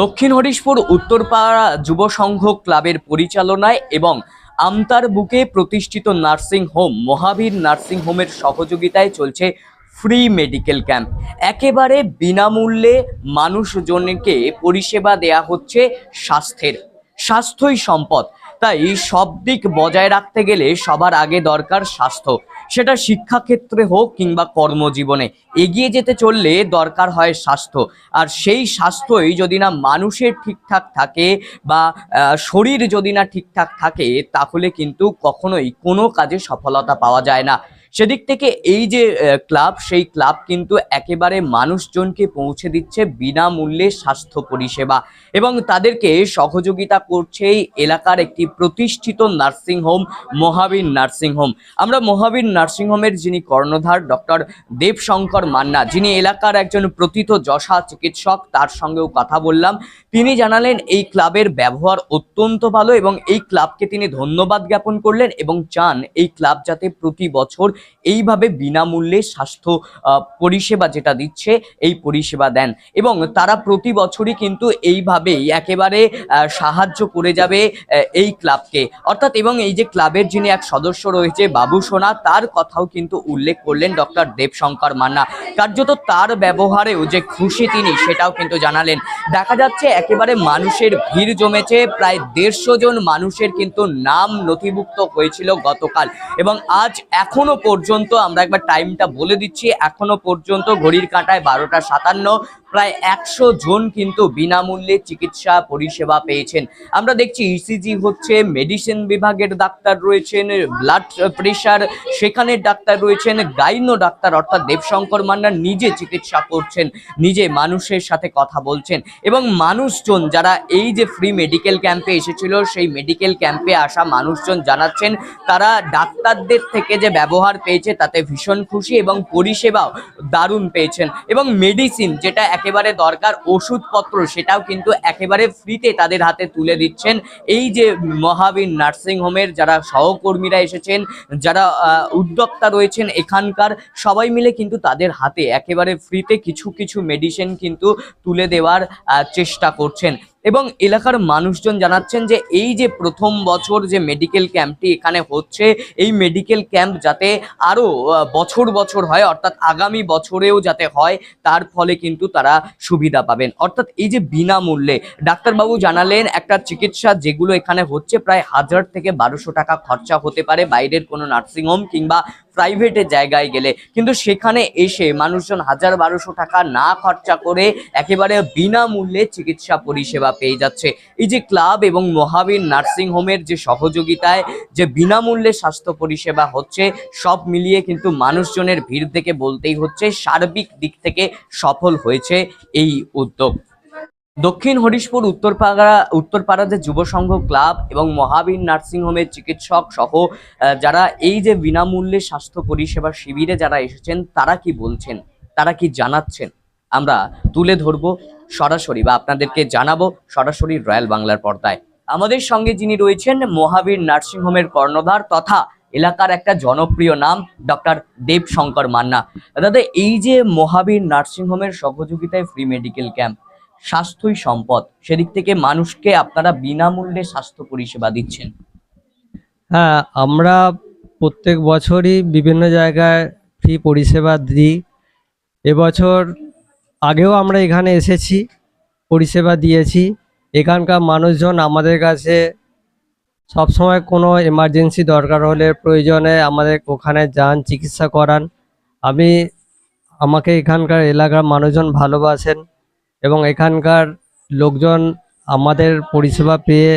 দক্ষিণ হরিশপুর উত্তরপাড়া যুব সংঘ ক্লাবের পরিচালনায় এবং আমতার বুকে প্রতিষ্ঠিত নার্সিং হোম, মহাবীর নার্সিং হোমের সহযোগিতায় চলছে ফ্রি মেডিকেল ক্যাম্প। একেবারে বিনামূল্যে মানুষজনকে পরিষেবা দেয়া হচ্ছে স্বাস্থ্যের। স্বাস্থ্যই সম্পদ। তাই সব দিক বজায় রাখতে গেলে সবার আগে দরকার স্বাস্থ্য। সেটা শিক্ষাক্ষেত্রে হোক কিংবা কর্মজীবনে। এগিয়ে যেতে চললে দরকার হয় স্বাস্থ্য। আর সেই স্বাস্থ্যই যদি না মানুষের ঠিকঠাক থাকে বা শরীর যদি না ঠিকঠাক থাকে, তাহলে কিন্তু কখনোই কোনো কাজে সফলতা পাওয়া যায় না। সেদিক থেকে এই যে ক্লাব, সেই ক্লাব কিন্তু একেবারে মানুষজনকে পৌঁছে দিচ্ছে বিনামূল্যে স্বাস্থ্য পরিষেবা এবং তাদেরকে সহযোগিতা করছে এই এলাকার একটি প্রতিষ্ঠিত nursing home, Mahavir nursing home. আমরা মহাবীর নার্সিং হোমের যিনি কর্ণধার, ডক্টর দেবশঙ্কর মান্না, যিনি এলাকার একজন প্রথিত যশা চিকিৎসক, তার সঙ্গেও কথা বললাম। তিনি জানালেন, এই ক্লাবের ব্যবহার অত্যন্ত ভালো এবং এই ক্লাবকে তিনি ধন্যবাদ জ্ঞাপন করলেন এবং চান এই ক্লাব যাতে প্রতি বছর এইভাবে বিনামূল্যে স্বাস্থ্য পরিষেবা যেটা দিচ্ছে, এই পরিষেবা দেন। এবং তারা প্রতি বছরই কিন্তু এইভাবেই একেবারে সাহায্য করে যাবে এই ক্লাবকে। অর্থাৎ এবং এই যে ক্লাবের যিনি এক সদস্য রয়েছে, বাবু সোনা, তার কথাও কিন্তু উল্লেখ করলেন ডক্টর দেবশঙ্কর মান্না। কার্যত তার ব্যবহারেও যে খুশি তিনি, সেটাও কিন্তু জানালেন। দেখা যাচ্ছে একেবারে মানুষের ভিড় জমেছে, প্রায় দেড়শো জন মানুষের কিন্তু নাম নথিভুক্ত হয়েছিল গতকাল। এবং আজ এখনও পর্যন্ত আমরা একবার টাইমটা বলে দিচ্ছি এখনও পর্যন্ত ঘড়ির কাঁটায় বারোটা সাতান্ন। প্রায় একশো জন কিন্তু বিনামূল্যে চিকিৎসা পরিষেবা পেয়েছেন। আমরা দেখছি ইসিজি হচ্ছে মেডিসিন বিভাগের ডাক্তার রয়েছেন ব্লাড প্রেশার সেখানের ডাক্তার রয়েছেন গাইনো ডাক্তার অর্থাৎ দেবশঙ্কর মান্না নিজে চিকিৎসা করছেন, নিজে মানুষের সাথে কথা বলছেন। এবং মানুষজন যারা এই যে ফ্রি মেডিকেল ক্যাম্পে এসেছিল, সেই মেডিকেল ক্যাম্পে আসা মানুষজন জানাচ্ছেন, তারা ডাক্তারদের থেকে যে ব্যবহার পেয়েছে তাতে ভীষণ খুশি এবং পরিষেবাও দারুণ পেয়েছেন। এবং মেডিসিন যেটা একেবারে দরকার ওষুধপত্র, সেটাও কিন্তু একেবারে ফ্রিতে তাদের হাতে তুলে দিচ্ছেন। এই যে মহাবীর নার্সিংহোমের যারা সহকর্মীরা এসেছেন, যারা উদ্যোক্তা রয়েছেন এখানকার, সবাই মিলে কিন্তু তাদের হাতে একেবারে ফ্রিতে কিছু কিছু মেডিসিন কিন্তু তুলে দেওয়ার চেষ্টা করছেন। এবং এলাকার মানুষজন জানাচ্ছেন যে এই যে প্রথম বছর যে মেডিকেল ক্যাম্পটি এখানে হচ্ছে, এই মেডিকেল ক্যাম্প যাতে আরও বছর বছর হয়, অর্থাৎ আগামী বছরেও যাতে হয়, তার ফলে কিন্তু তারা সুবিধা পাবেন। অর্থাৎ এই যে বিনামূল্যে, ডাক্তারবাবু জানালেন একটা চিকিৎসা যেগুলো এখানে হচ্ছে প্রায় হাজার থেকে বারোশো টাকা খরচা হতে পারে, বাইরের কোনো নার্সিংহোম কিংবা প্রাইভেটের জায়গায় গেলে। কিন্তু সেখানে এসে মানুষজন হাজার বারোশো টাকা না খরচা করে একেবারে বিনামূল্যে চিকিৎসা পরিষেবা পেয়ে যাচ্ছে। এই যে ক্লাব এবং মহাবীর নার্সিং হোমের যে সহযোগিতায় যে বিনামূল্যে স্বাস্থ্য পরিষেবা হচ্ছে, সব মিলিয়ে কিন্তু মানুষজনের ভিড় থেকে বলতেই হচ্ছে, সার্বিক দিক থেকে সফল হয়েছে এই উদ্যোগ। দক্ষিণ হরিশপুর, উত্তরপাড়া উত্তরপাড়া যে যুব সংঘ ক্লাব এবং মহাবীর নার্সিং হোমের চিকিৎসক সহ যারা এই যে বিনামূল্যে স্বাস্থ্য পরিষেবা শিবিরে যারা এসেছেন, তারা কি বলছেন? তারা কি জানাচ্ছেন? আমরা তুলে ধরবো সরাসরি বা আপনাদেরকে জানাব সরাসরি রয়্যাল বাংলার পর্দায়। আমাদের সঙ্গে যিনি রয়েছেন মহাবীর নার্সিং হোমের কর্ণধার তথা এলাকার একটা জনপ্রিয় নাম, ডক্টর দেব শঙ্কর মান্না। দাদা, এই যে মহাবীর নার্সিং হোমের সহযোগিতায় ফ্রি মেডিকেল ক্যাম্প স্বাস্থ্যই সম্পদ। সেদিক থেকে মানুষকে আপনারা বিনামূল্যে স্বাস্থ্য পরিষেবা দিচ্ছেন। হ্যাঁ আমরা প্রত্যেক বছরই বিভিন্ন জায়গায় ফ্রি পরিষেবা দিই। এবছর আগেও আমরা এখানে এসেছি, পরিষেবা দিয়েছি। এখানকার মানুষজন আমাদের কাছে সব সময় কোনো এমার্জেন্সি দরকার হলে প্রয়োজনে আমাদের ওখানে যান, চিকিৎসা করান। আমি, আমাকে এখানকার এলাকার মানুষজন ভালোবাসেন। এবং এখানকার লোকজন আমাদের পরিষেবা পেয়ে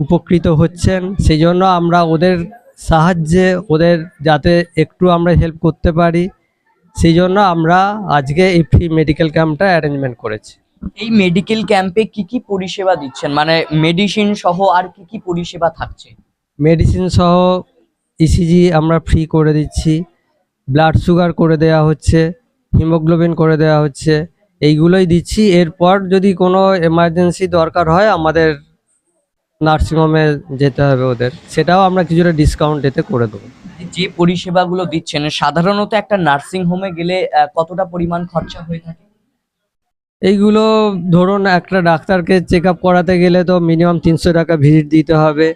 উপকৃত হচ্ছেন। সেই জন্য আমরা ওদের সাহায্যে ওদের যাতে একটু আমরা হেল্প করতে পারি সেই জন্য আমরা আজকে এই ফ্রি মেডিকেল ক্যাম্পটা অ্যারেঞ্জমেন্ট করেছি। এই মেডিকেল ক্যাম্পে কি কি পরিষেবা দিচ্ছেন? মানে মেডিসিন সহ আর কি কি পরিষেবা থাকছে? মেডিসিন সহ ইসিজি আমরা ফ্রি করে দিচ্ছি ব্লাড সুগার করে দেওয়া হচ্ছে হিমোগ্লোবিন করে দেওয়া হচ্ছে এইগুলোই দিচ্ছি। এরপর যদি কোনো এমার্জেন্সি দরকার হয় আমাদের নার্সিংহোমে যেতে হবে ওদের। সেটাও আমরা কিছুটা ডিসকাউন্ট এতে করে দেবো। যে পরিষেবাগুলো দিচ্ছেন সাধারণত একটা নার্সিং হোমে গেলে কতটা পরিমাণ খরচা হয়ে থাকে? এইগুলো ধরুন একটা ডাক্তারকে চেক আপ করাতে গেলে তো মিনিমাম তিনশো টাকা ভিজিট দিতে হবে।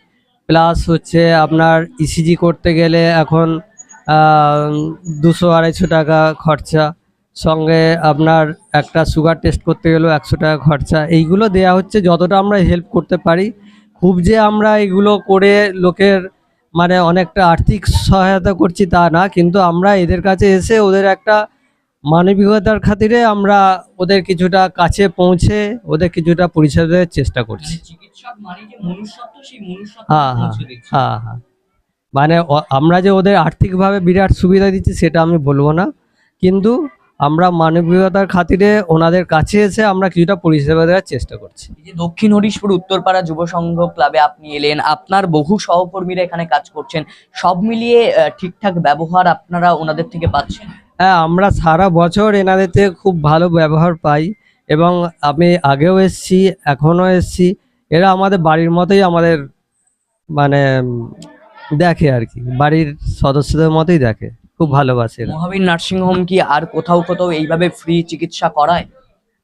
প্লাস হচ্ছে আপনার ইসিজি করতে গেলে এখন দুশো আড়াইশো টাকা খরচা। সঙ্গে আপনার একটা সুগার টেস্ট করতে গেলেও একশো টাকা খরচা। এইগুলো দেয়া হচ্ছে যতটা আমরা হেল্প করতে পারি। খুব যে আমরা এগুলো করে লোকের মানে অনেকটা আর্থিক সহায়তা করছি তা না কিন্তু আমরা এদের কাছে এসে ওদের একটা মানবিকতার খাতিরে আমরা ওদের কিছুটা কাছে পৌঁছে ওদের কিছুটা পরিষেবা দেওয়ার চেষ্টা করছি। মানে মানে হ্যাঁ হ্যাঁ হ্যাঁ হ্যাঁ। মানে আমরা যে ওদের আর্থিকভাবে বিরাট সুবিধা দিচ্ছি সেটা আমি বলব না। কিন্তু আমরা মানবিকতার খাতিরে ওনাদের কাছে এসে আমরা কিছুটা পরিষেবা দেওয়ার চেষ্টা করছি। এই যে দক্ষিণ হরিশপুর উত্তরপাড়া যুব সংঘ ক্লাবে আপনি এলেন আপনার বহু সহকর্মীরা এখানে কাজ করছেন সব মিলিয়ে আহ, ঠিকঠাক ব্যবহার আপনারা ওনাদের থেকে পাচ্ছেন? হ্যাঁ আমরা সারা বছর এনাদের থেকে খুব ভালো ব্যবহার পাই এবং আমি আগেও এসছি এখনও এসছি। এরা আমাদের বাড়ির মতোই আমাদের মানে উম, দেখে আর কি বাড়ির সদস্যদের মতোই দেখে। খুব ভালোবাসে এরা মহাবীর নার্সিং হোম কি আর কোথাও কোথাও এইভাবে ফ্রি চিকিৎসা করায়?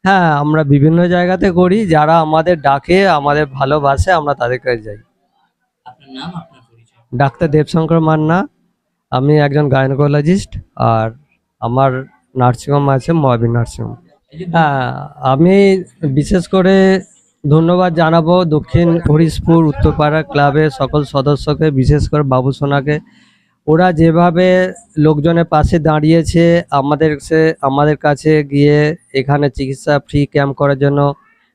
হ্যাঁ আমরা বিভিন্ন জায়গাতে করি যারা আমাদের ডাকে আমাদের ভালোবাসে আমরা তাদের কাছে যাই। আপনার নাম আপনার পরিচয়? ডাক্তার দেবশঙ্কর মান্না আমি একজন গাইনোকোলজিস্ট আর আমার নার্সিংহোম আছে মহাবীর নার্সিংহোম। এই যে হ্যাঁ আমি বিশেষ করে ধন্যবাদ জানাব দক্ষিণ হরিশপুর উত্তরপাড়া ক্লাবের সকল সদস্যকে বিশেষ করে বাবু সোনাকে ওরা যেভাবে লোকজনের পাশে দাঁড়িয়েছে, আমাদের সে, আমাদের কাছে গিয়ে এখানে চিকিৎসা ফ্রি ক্যাম্প করার জন্য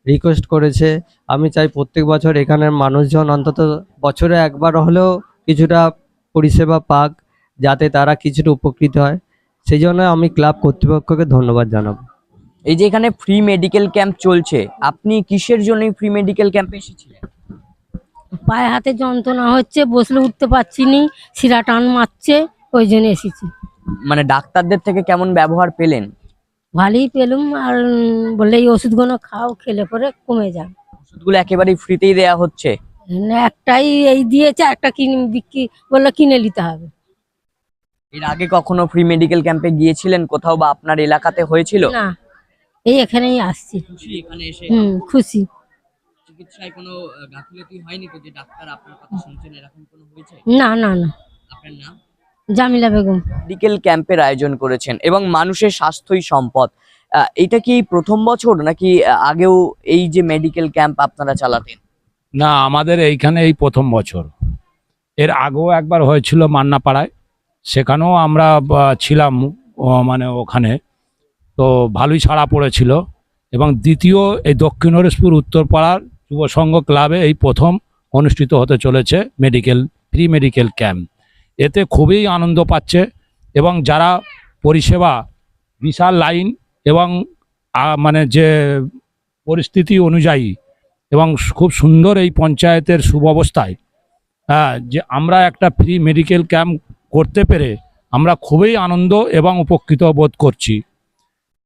রিকোয়েস্ট করেছে। আমি চাই প্রত্যেক বছর এখানের মানুষজন অন্তত বছরে একবার হলেও কিছুটা পরিষেবা পাক, যাতে তারা কিছুটা উপকৃত হয়। সেই জন্য আমি ক্লাব কর্তৃপক্ষকে ধন্যবাদ জানাব। এই যে এখানে ফ্রি মেডিকেল ক্যাম্প চলছে, আপনি কিসের জন্য ফ্রি মেডিকেল ক্যাম্পে এসেছিলেন? পায়ে হাতে যন্ত্রণা হচ্ছে বসলে উঠতে পারছি নি শিরা টান মারছে ওই জন্য এসেছি। মানে ডাক্তারদের থেকে কেমন ব্যবহার পেলেন? ভালোই পেলুম আর বললে এই ওষুধগুলো খাও খেলে পরে কমে যাবে ওষুধগুলো একেবারেই ফ্রিতেই দেয়া হচ্ছে? না, একটাই এই দিয়েছে একটা কিনে বিক্রি বলল কিনে নিতে হবে। এর আগে কখনো ফ্রি মেডিকেল ক্যাম্পে গিয়েছিলেন? কোথাও বা আপনার এলাকাতে হয়েছিল? না এই এখানেই আসছি। খুশি এখানে এসে? হুম খুশি। চিকিৎসায় কোনো গাফিলতি হয়নি তো যে ডাক্তার আপনার কথা শুনছেন এরকম কোনো হয়েছে? না না না। আপনার নাম? জামিলা বেগম। মেডিকেল ক্যাম্পের আয়োজন করেছেন এবং মানুষের স্বাস্থ্যই সম্পদ। এটা কি প্রথম বছর নাকি আগেও এই যে মেডিকেল ক্যাম্প আপনারা চালাতেন? না আমাদের এইখানে এই প্রথম বছর। এর আগেও একবার হয়েছিল মান্নাপাড়ায়। সেখানেও আমরা ছিলাম ও, মানে ওখানে। তো ভালোই ছাড়া পড়েছিল। এবং দ্বিতীয় এই দক্ষিণ হরিশপুর উত্তরপাড়ার যুব সংঘ ক্লাবে এই প্রথম অনুষ্ঠিত হতে চলেছে মেডিকেল ফ্রি মেডিকেল ক্যাম্প। এতে খুবই আনন্দ পাচ্ছে এবং যারা পরিষেবা, বিশাল লাইন এবং মানে যে পরিস্থিতি অনুযায়ী এবং খুব সুন্দর এই পঞ্চায়েতের সুব্যবস্থায় হ্যাঁ যে আমরা একটা ফ্রি মেডিকেল ক্যাম্প করতে পেরে আমরা খুবই আনন্দ এবং উপকৃত বোধ করছি।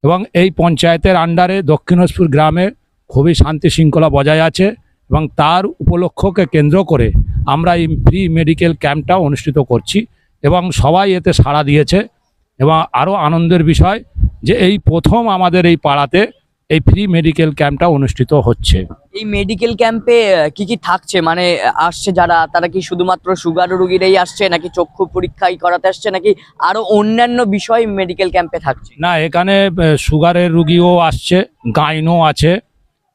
এবং এই পঞ্চায়েতের আন্ডারে দক্ষিণহসপুর গ্রামে খুবই শান্তি শৃঙ্খলা বজায় আছে এবং তার উপলক্ষকে কেন্দ্র করে আমরা এই ফ্রি মেডিকেল ক্যাম্পটা অনুষ্ঠিত করছি এবং সবাই এতে সাড়া দিয়েছে এবং আরও আনন্দের বিষয় যে এই প্রথম আমাদের এই পাড়াতে এই ফ্রি মেডিকেল ক্যাম্পটা অনুষ্ঠিত হচ্ছে। এই মেডিকেল ক্যাম্পে কি কি থাকছে? মানে আসছে যারা তারা কি শুধুমাত্র সুগার রুগীরাই আসছে নাকি চক্ষু পরীক্ষাই করাতে আসছে নাকি আরও অন্যান্য বিষয় মেডিকেল ক্যাম্পে থাকছে? না এখানে সুগারের রুগীও আসছে গাইনও আছে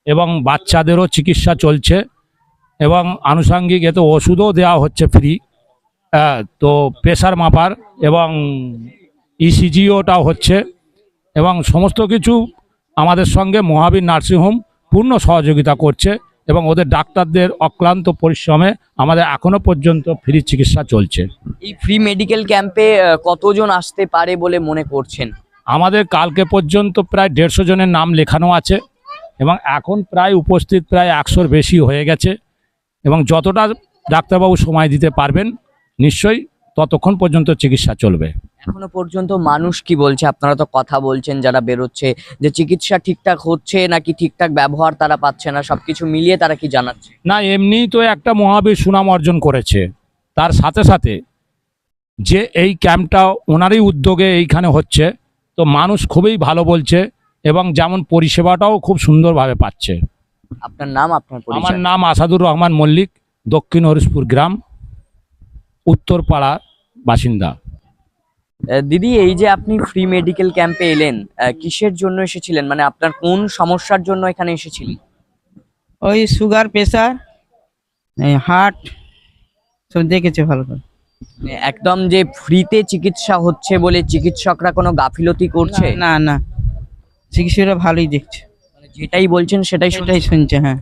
এবং বাচ্চাদেরও চিকিৎসা চলছে এবং আনুষাঙ্গিক এতে ওষুধও দেওয়া হচ্ছে ফ্রি তো প্রেশার মাপার এবং E ইসিজিওটাও হচ্ছে এবং সমস্ত কিছু আমাদের সঙ্গে মহাবীর নার্সিংহোম পূর্ণ সহযোগিতা করছে এবং ওদের ডাক্তারদের অক্লান্ত পরিশ্রমে আমাদের এখনও পর্যন্ত ফ্রি চিকিৎসা চলছে। এই ফ্রি মেডিকেল ক্যাম্পে কতজন আসতে পারে বলে মনে করছেন? আমাদের কালকে পর্যন্ত প্রায় দেড়শো জনের নাম লেখানো আছে। এবং এখন প্রায় উপস্থিত প্রায় একশোর বেশি হয়ে গেছে এবং যতটা ডাক্তারবাবু সময় দিতে পারবেন নিশ্চয়ই ততক্ষণ পর্যন্ত চিকিৎসা চলবে। এখনও পর্যন্ত মানুষ কি বলছে? আপনারা তো কথা বলছেন যারা বেরোচ্ছে যে চিকিৎসা ঠিকঠাক হচ্ছে নাকি ঠিকঠাক ব্যবহার তারা পাচ্ছে না সবকিছু মিলিয়ে তারা কি জানাচ্ছে? না এমনিই তো একটা মহাবীর সুনাম অর্জন করেছে। তার সাথে সাথে যে এই ক্যাম্পটা ওনারই উদ্যোগে এইখানে হচ্ছে তো মানুষ খুবই ভালো বলছে। এবং যেমন পরিষেবাটাও খুব সুন্দরভাবে পাচ্ছে। আপনার নাম আপনার আমার নাম আসাদুর রহমান মল্লিক দক্ষিণ হরিশপুর গ্রাম উত্তরপাড়া বাসিন্দা। দিদি এই যে আপনি ফ্রি মেডিকেল ক্যাম্পে এলেন আহ, কিসের জন্য এসেছিলেন? মানে আপনার কোন সমস্যার জন্য এখানে এসেছিলেন? ওই সুগার প্রেশার হার্ট সব দেখেছে ভালো করে। একদম যে ফ্রিতে চিকিৎসা হচ্ছে বলে চিকিৎসকরা কোনো গাফিলতি করছে? না না। চিকিৎসকরা ভালোই দেখছে। মানে যেটাই বলছেন সেটাই সেটাই সেটাই শুনছে হ্যাঁ।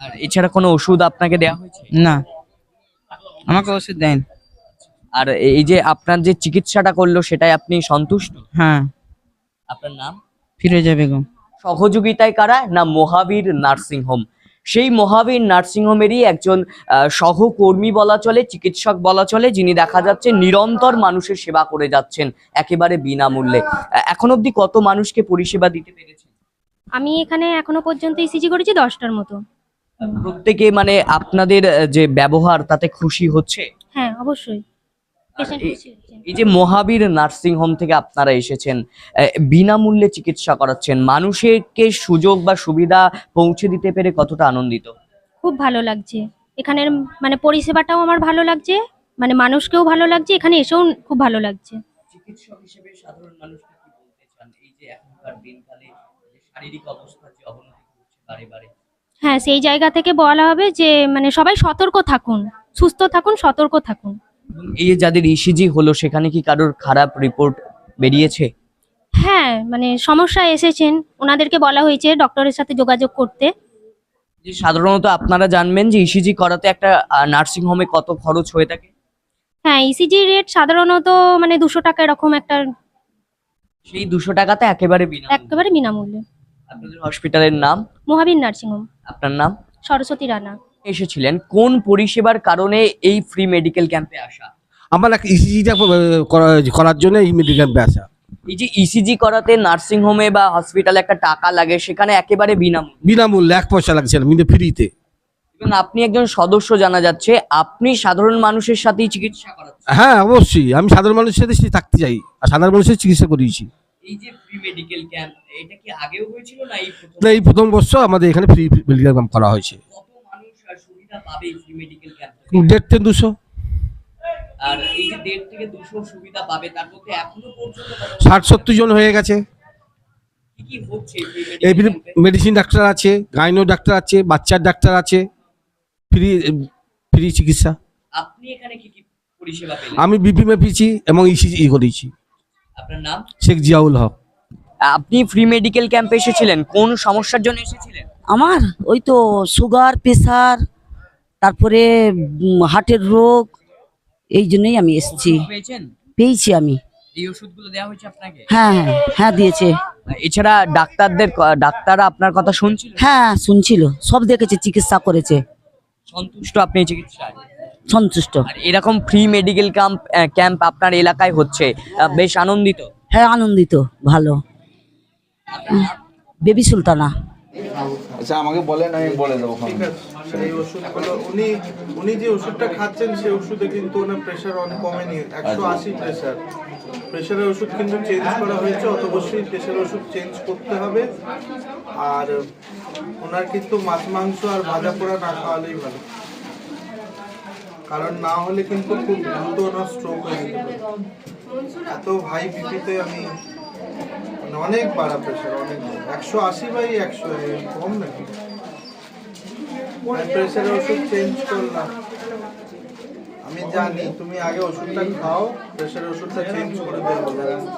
আর এছাড়া কোনো ওষুধ আপনাকে দেওয়া হয়েছে? না। আমাকে ওষুধ দেন আর এই যে আপনার যে চিকিৎসাটা করল সেটাই আপনি সন্তুষ্ট? হ্যাঁ। আপনার নাম? ফিরোজা বেগম। সহযোগিতায় কারা? না মহাবীর নার্সিং হোম? সেই মহাবীর নার্সিং হোমেরই একজন সহকর্মী বলা চলে চিকিৎসক বলা চলে যিনি দেখা যাচ্ছে নিরন্তর মানুষের সেবা করে যাচ্ছেন একেবারে বিনামূল্যে। এখন অবধি কত মানুষকে পরিষেবা দিতে পেরেছেন? আমি এখানে এখনও পর্যন্ত ইসিজি করেছি দশটার মতো। প্রত্যেকে মানে আপনাদের যে ব্যবহার তাতে খুশি হচ্ছে? হ্যাঁ অবশ্যই। এই- যে মহাবীর নার্সিং হোম থেকে আপনারা এসেছেন বিনামূল্যে চিকিৎসা করাচ্ছেন মানুষেরকে সুযোগ বা সুবিধা পৌঁছে দিতে পেরে কতটা আনন্দিত? খুব ভালো লাগছে। এখানের মানে পরিষেবাটাও আমার ভালো লাগছে মানে মানুষকেও ভালো লাগছে এখানে এসেও খুব ভালো লাগছে। চিকিৎসক হিসেবে সাধারণ মানুষকে কি বলতে চান? এই যে এখনকার দিনকালে শারীরিক অবস্থা যে অবনতি বারে বারে। হ্যাঁ সেই জায়গা থেকে বলা হবে যে মানে সবাই সতর্ক থাকুন সুস্থ থাকুন সতর্ক থাকুন। এই যাদের ইসিজি হলো সেখানে কি কারোর খারাপ রিপোর্ট বেরিয়েছে? হ্যাঁ মানে সমস্যা এসেছেন। ওনাদেরকে বলা হয়েছে ডক্টরের সাথে যোগাযোগ করতে। যে সাধারণত আপনারা জানবেন যে ইসিজি করাতে একটা নার্সিং হোমে কত খরচ হয়ে থাকে? হ্যাঁ ইসিজি রেট সাধারণত মানে দুশো টাকা এরকম একটা সেই দুশো টাকাতে একেবারে বিনামূল্যে একেবারে বিনামূল্যে আপনাদের হসপিটালের নাম? মহাবীর নার্সিংহোম আপনার নাম? সরস্বতী রানা। এসেছিলেন কোন পরিষেবার কারণে এই ফ্রি মেডিকেল ক্যাম্পে আসা? আমার এক ইসিজিটা করার জন্য এই মেডিকেল ক্যাম্পে আসা। এই যে ইসিজি করাতে নার্সিং হোমে বা হসপিটালে একটা টাকা লাগে সেখানে একেবারে বিনামূল্যে? বিনামূল্যে এক পয়সা লাগছে না কিন্তু ফ্রিতে এবং আপনি একজন সদস্য জানা যাচ্ছে আপনি সাধারণ মানুষের সাথেই চিকিৎসা করাচ্ছেন। হ্যাঁ অবশ্যই আমি সাধারণ মানুষের সাথে থাকতে চাই আর সাধারণ মানুষের চিকিৎসা করিয়েছি। এই যে ফ্রি মেডিকেল ক্যাম্প এটা কি আগেও হয়েছিল না এই প্রথম? না, এই প্রথম বছর আমাদের এখানে ফ্রি মেডিকেল ক্যাম্প করা হয়েছে কত মানুষ আর সুবিধা পাবে এই ফ্রি মেডিকেল ক্যাম্প দেড় থেকে দুশো? আর এই যে দেড় থেকে দুশো সুবিধা পাবে তার মধ্যে এখনও পর্যন্ত ষাট সত্তর জন হয়ে গেছে। কি কি এই? মেডিসিন ডাক্তার আছে গাইনো ডাক্তার আছে বাচ্চার ডাক্তার আছে ফ্রি ফ্রি চিকিৎসা। আপনি এখানে কি কি পরিষেবা পেলেন? আমি বিপি মেপিছি এবং ইসিজি করেছি। আপনার নাম? শেখ জিয়াউল হক। আপনি ফ্রি মেডিকেল ক্যাম্পে এসেছিলেন? কোন সমস্যার জন্য এসেছিলেন? আমার? ওই তো সুগার প্রেসার তারপরে হার্টের রোগ এই জন্যই আমি এসেছি। পেয়েছি আমি। এই ওষুধগুলো দেওয়া হয়েছে আপনাকে? হ্যাঁ হ্যাঁ হ্যাঁ দিয়েছে। এছাড়া ডাক্তারদের ক- ডাক্তাররা আপনার কথা শুনছিল? হ্যাঁ শুনছিল। সব দেখেছে চিকিৎসা করেছে। সন্তুষ্ট আপনি চিকিৎসায় সন্তুষ্ট। এরকম ফ্রি মেডিকেল ক্যাম্প ক্যাম্প আপনার এলাকায় হচ্ছে বেশ আনন্দিত? হ্যাঁ আনন্দিত ভালো। বেবি সুলতানা। আচ্ছা আমাকে বলেন আমি বলে দেবো। এই ওষুধগুলো উনি উনি যে ওষুধটা খাচ্ছেন সেই ওষুধে কিন্তু ওনার প্রেশার অনেক কমেনি একশো আশি প্রেশার প্রেশারের ওষুধ কিন্তু চেঞ্জ করা হয়েছে অত অবশ্যই প্রেশারের ওষুধ চেঞ্জ করতে হবে। আর ওনার কিন্তু মাছ মাংস আর ভাজা পোড়া না খাওয়ালেই ভালো। কারণ না হলে কিন্তু খুব দ্রুত ওনার স্ট্রোক হয়ে যেতে এত হাই বিপিতে আমি মানে অনেক বাড়া প্রেশার অনেক। একশো আশি বাই একশো কম নাকি? ওষুধ চেঞ্জ করলাম। আমি জানি তুমি আগে ওষুধটা খাও প্রেশারের ওষুধটা চেঞ্জ করে দেবো।